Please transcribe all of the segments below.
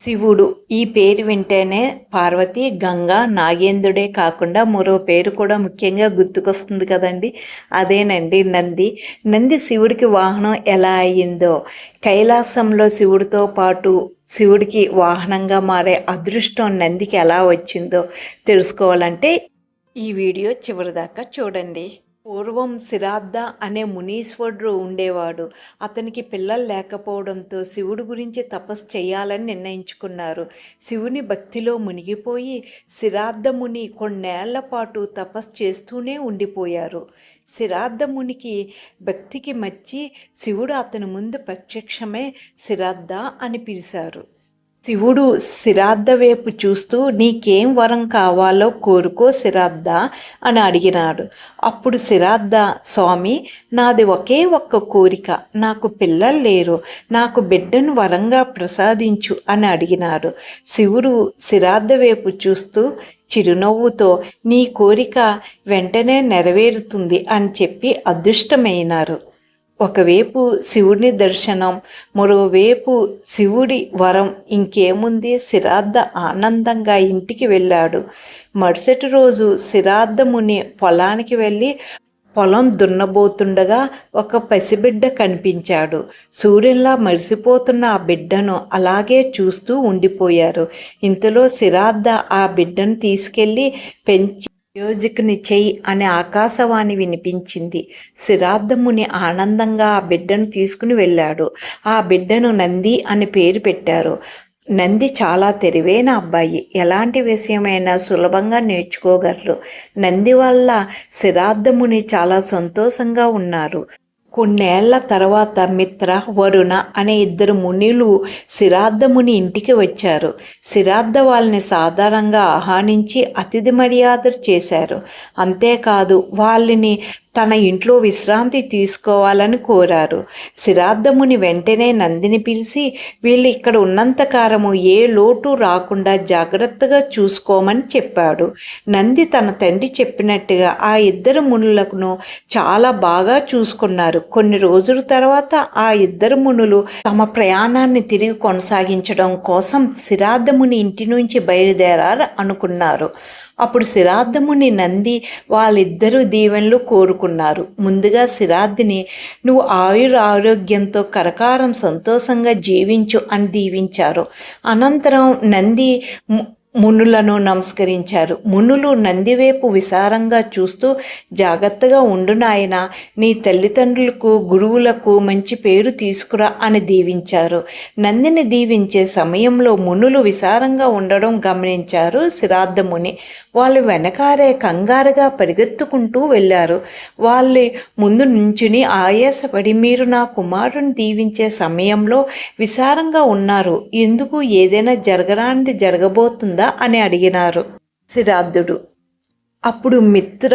శివుడు ఈ పేరు వింటేనే పార్వతి గంగా నాగేంద్రుడే కాకుండా మరో పేరు కూడా ముఖ్యంగా గుర్తుకొస్తుంది కదండి. అదేనండి నంది. నంది శివుడికి వాహనం ఎలా అయ్యిందో కైలాసంలో శివుడితో పాటు శివుడికి వాహనంగా మారే అదృష్టం నందికి ఎలా వచ్చిందో తెలుసుకోవాలంటే ఈ వీడియో చివరిదాకా చూడండి. పూర్వం సిరాద్ధ అనే మునీశ్వరుడు ఉండేవాడు. అతనికి పిల్లలు లేకపోవడంతో శివుడు గురించి తపస్సు చేయాలని నిర్ణయించుకున్నారు. శివుని భక్తిలో మునిగిపోయి సిరాద్ధ ముని కొన్నేళ్ళ పాటు తపస్సు చేస్తూనే ఉండిపోయారు. సిరార్థమునికి భక్తికి మచ్చి శివుడు అతని ముందు ప్రత్యక్షమే సిరాద్ధ అని పిలిచారు. శివుడు శిరాద్ధ వైపు చూస్తూ నీకేం వరం కావాలో కోరుకో శిరాద్ధ అని అడిగినాడు. అప్పుడు శిరాద్ధ స్వామి నాది ఒకే ఒక్క కోరిక. నాకు పిల్లలు లేరు. నాకు బిడ్డను వరంగా ప్రసాదించు అని అడిగినాడు. శివుడు శిరాద్ధ వైపు చూస్తూ చిరునవ్వుతో నీ కోరిక వెంటనే నెరవేరుతుంది అని చెప్పి అదృష్టమైనారు. ఒకవైపు శివుని దర్శనం మరోవైపు శివుడి వరం ఇంకేముంది? సిరాద్ద ఆనందంగా ఇంటికి వెళ్ళాడు. మరుసటి రోజు శిరాద్ధముని పొలానికి వెళ్ళి పొలం దున్నబోతుండగా ఒక పసిబిడ్డ కనిపించాడు. సూర్యుల్లా మరిసిపోతున్న ఆ బిడ్డను అలాగే చూస్తూ ఉండిపోయారు. ఇంతలో సిరాద్ద ఆ బిడ్డను తీసుకెళ్ళి పెంచి యోజకుని చెయ్యి అనే ఆకాశవాణి వినిపించింది. సిరాద్దముని ఆనందంగా ఆ బిడ్డను తీసుకుని వెళ్ళాడు. ఆ బిడ్డను నంది అని పేరు పెట్టారు. నంది చాలా తెలివైన అబ్బాయి. ఎలాంటి విషయమైనా సులభంగా నేర్చుకోగలరు. నంది వల్ల సిరాద్దముని చాలా సంతోషంగా ఉన్నారు. కొన్నేళ్ళ తర్వాత మిత్ర వరుణ అనే ఇద్దరు మునిలు సిరాద్దముని ఇంటికి వచ్చారు. సిరాద్ద వాళ్ళని సాధారణంగా ఆహ్వానించి అతిథి మర్యాదలు చేశారు. అంతేకాదు వాళ్ళని తన ఇంట్లో విశ్రాంతి తీసుకోవాలని కోరారు. సిరాద్దముని వెంటనే నందిని పిలిచి వీళ్ళు ఇక్కడ ఉన్నంతకారము ఏ లోటు రాకుండా జాగ్రత్తగా చూసుకోమని చెప్పాడు. నంది తన తండ్రి చెప్పినట్టుగా ఆ ఇద్దరు మునులను చాలా బాగా చూసుకున్నారు. కొన్ని రోజుల తర్వాత ఆ ఇద్దరు మునులు తమ ప్రయాణాన్ని తిరిగి కొనసాగించడం కోసం సిరాద్దముని ఇంటి నుంచి బయలుదేరారు అనుకున్నారు. అప్పుడు సిరాద్దముని నంది వాళ్ళిద్దరూ దీవెనలు కోరుకున్నారు. ముందుగా సిరాద్దిని నువ్వు ఆయుర ఆరోగ్యంతో కరకారం సంతోషంగా జీవించు అని దీవించారు. అనంతరం నంది మునులను నమస్కరించారు. మునులు నందివైపు విసారంగా చూస్తూ జాగ్రత్తగా ఉండు నాయన నీ తల్లిదండ్రులకు గురువులకు మంచి పేరు తీసుకురా అని దీవించారు. నందిని దీవించే సమయంలో మునులు విసారంగా ఉండడం గమనించారు శ్రాద్ధముని వాళ్ళు వెనకారే కంగారుగా పరిగెత్తుకుంటూ వెళ్ళారు. వాళ్ళు ముందు నుంచుని ఆయాసపడి మీరు నా కుమారుని దీవించే సమయంలో విసారంగా ఉన్నారు. ఎందుకు? ఏదైనా జరగరానిది జరగబోతుందా? అని అడిగినారు సిరాద్ధుడు అప్పుడు మిత్ర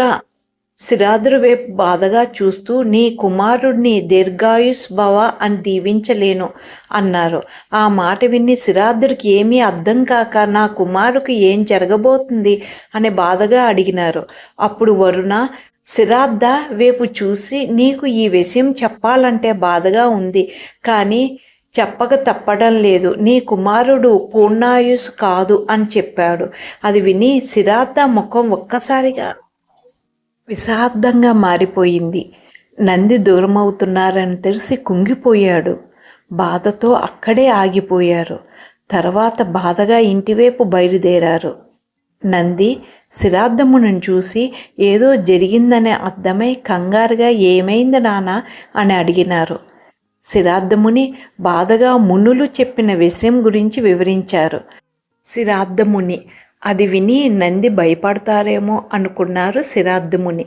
సిరాదురు వైపు బాధగా చూస్తూ నీ కుమారుడిని దీర్ఘాయుష్ భవ అని దీవించలేను అన్నారు. ఆ మాట విని సిరాదుడికి ఏమీ అర్థం కాక నా కుమారుకు ఏం జరగబోతుంది అని బాధగా అడిగినారు. అప్పుడు వరుణ సిరాద్ద వైపు చూసి నీకు ఈ విషయం చెప్పాలంటే బాధగా ఉంది కానీ చెప్పక తప్పడం లేదు. నీ కుమారుడు పూర్ణాయుష్ కాదు అని చెప్పాడు. అది విని సిరార్థ ముఖం ఒక్కసారిగా విషార్థంగా మారిపోయింది. నంది దూరమవుతున్నారని తెలిసి కుంగిపోయాడు. బాధతో అక్కడే ఆగిపోయారు. తర్వాత బాధగా ఇంటివైపు బయలుదేరారు. నంది శిరాద్దమును చూసి ఏదో జరిగిందనే అర్థమై కంగారుగా ఏమైంది నానా అని అడిగినారు. సిరార్థముని బాధగా మునులు చెప్పిన విషయం గురించి వివరించారు. సిరార్థముని అది విని నంది భయపడతారేమో అనుకున్నారు సిరార్థముని.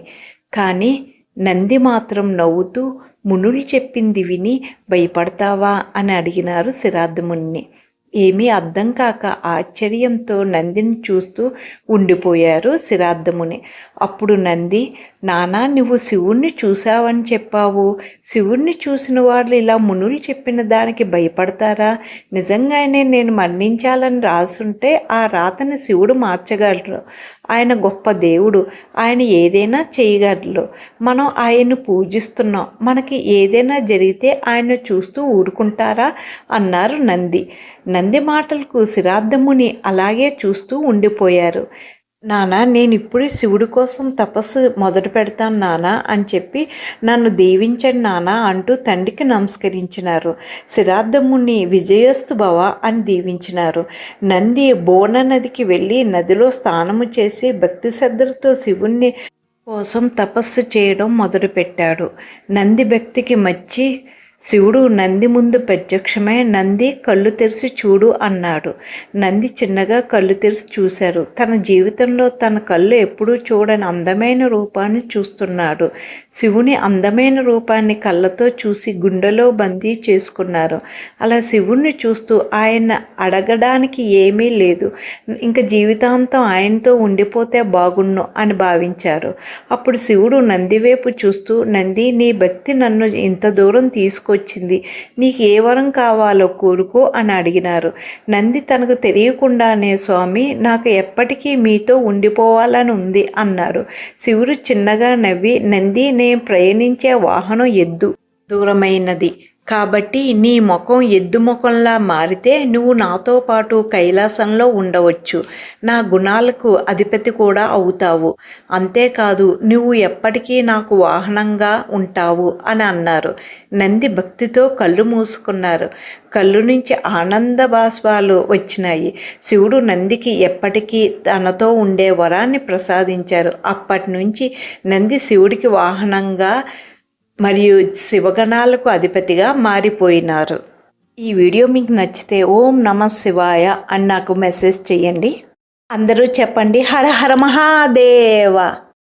కానీ నంది మాత్రం నవ్వుతూ మునులు చెప్పింది విని భయపడతావా అని అడిగినారు సిరార్థముని. ఏమీ అర్థం కాక ఆశ్చర్యంతో నందిని చూస్తూ ఉండిపోయారు సిరార్థముని. అప్పుడు నంది నానా నువ్వు శివుణ్ణి చూశావని చెప్పావు. శివుణ్ణి చూసిన వాళ్ళు ఇలా మునులు చెప్పిన దానికి భయపడతారా? నిజంగానే నేను మరణించాలని రాసుంటే ఆ రాతని శివుడు మార్చగలరు. ఆయన గొప్ప దేవుడు. ఆయన ఏదైనా చేయగలరు. మనం ఆయన్ని పూజిస్తున్నాం. మనకి ఏదైనా జరిగితే ఆయన చూస్తూ ఊరుకుంటారా? అన్నారు నంది. నంది మాటలకు శ్రాద్ధముని అలాగే చూస్తూ ఉండిపోయారు. నానా నేను ఇప్పుడు శివుడి కోసం తపస్సు మొదలు పెడతాను నానా అని చెప్పి నన్ను దీవించండి నానా అంటూ తండ్రికి నమస్కరించినారు. శ్రాద్ధముని విజయోస్తు భవ అని దీవించినారు. నంది బోన నదికి వెళ్ళి నదిలో స్నానము చేసి భక్తి శ్రద్ధలతో శివుణ్ణి కోసం తపస్సు చేయడం మొదలుపెట్టాడు. నంది భక్తికి మచ్చి శివుడు నంది ముందు ప్రత్యక్షమై నంది కళ్ళు తెరిచి చూడు అన్నాడు. నంది చిన్నగా కళ్ళు తెరిచి చూశారు. తన జీవితంలో తన కళ్ళు ఎప్పుడూ చూడని అందమైన రూపాన్ని చూస్తున్నాడు. శివుని అందమైన రూపాన్ని కళ్ళతో చూసి గుండెలో బందీ చేసుకున్నారు. అలా శివుణ్ణి చూస్తూ ఆయన అడగడానికి ఏమీ లేదు. ఇంకా జీవితాంతం ఆయనతో ఉండిపోతే బాగుండు అని భావించారు. అప్పుడు శివుడు నంది వైపు చూస్తూ నంది నీ భక్తి నన్ను ఇంత దూరం తీసుకొచ్చింది నీకు ఏ వరం కావాలో కోరుకో అని అడిగినారు. నంది తనకు తెలియకుండానే స్వామి నాకు ఎప్పటికీ మీతో ఉండిపోవాలని ఉంది అన్నారు శివుడు చిన్నగా నవ్వి నంది నేను ప్రయాణించే వాహనం ఎద్దు. దూరమైనది. కాబట్టి నీ ముఖం ఎద్దు ముఖంలా మారితే నువ్వు నాతో పాటు కైలాసంలో ఉండవచ్చు. నా గుణాలకు అధిపతి కూడా అవుతావు. అంతేకాదు నువ్వు ఎప్పటికీ నాకు వాహనంగా ఉంటావు అని అన్నారు. నంది భక్తితో కళ్ళు మూసుకున్నారు. కళ్ళు నుంచి ఆనంద బాష్పాలు వచ్చినాయి. శివుడు నందికి ఎప్పటికీ తనతో ఉండే వరాన్ని ప్రసాదించారు. అప్పటి నుంచి నంది శివుడికి వాహనంగా మరియు శివగణాలకు అధిపతిగా మారిపోయినారు. ఈ వీడియో మీకు నచ్చితే ఓం నమ శివాయ అని నాకు మెసేజ్ చేయండి. అందరూ చెప్పండి హర హర మహాదేవ!